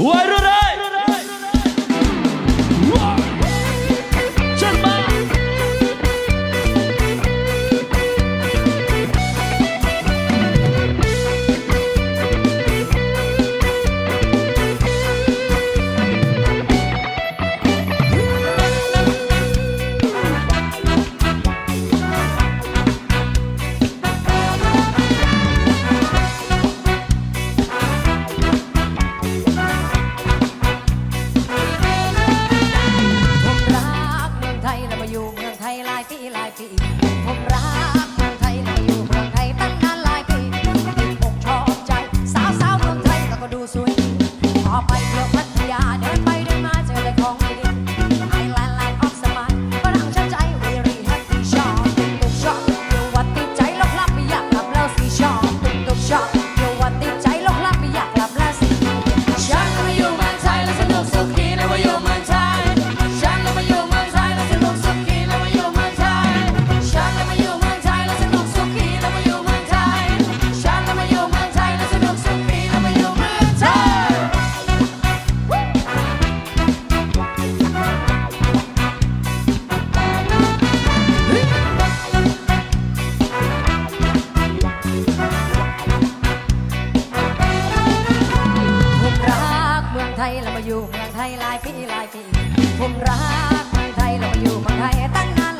O Airuré! อยู่เมืองไทยหลายปีหลายปีผมรักเมืองไทยเราอยู่เมืองไทยตั้งนาน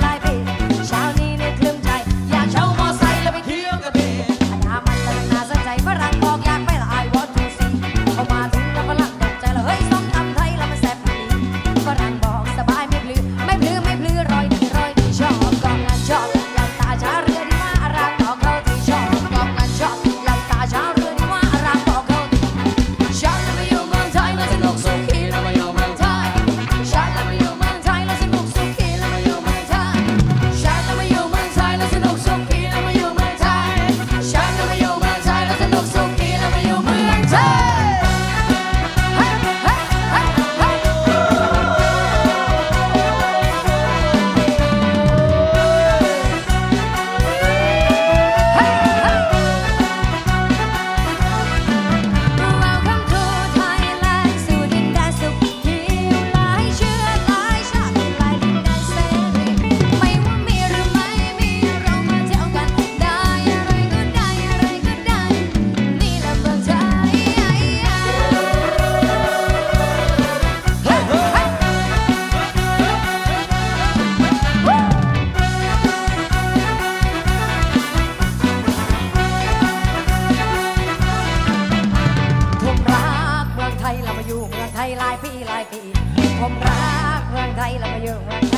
รักเมืองไทยแล้วก็อยู่เมืองไทย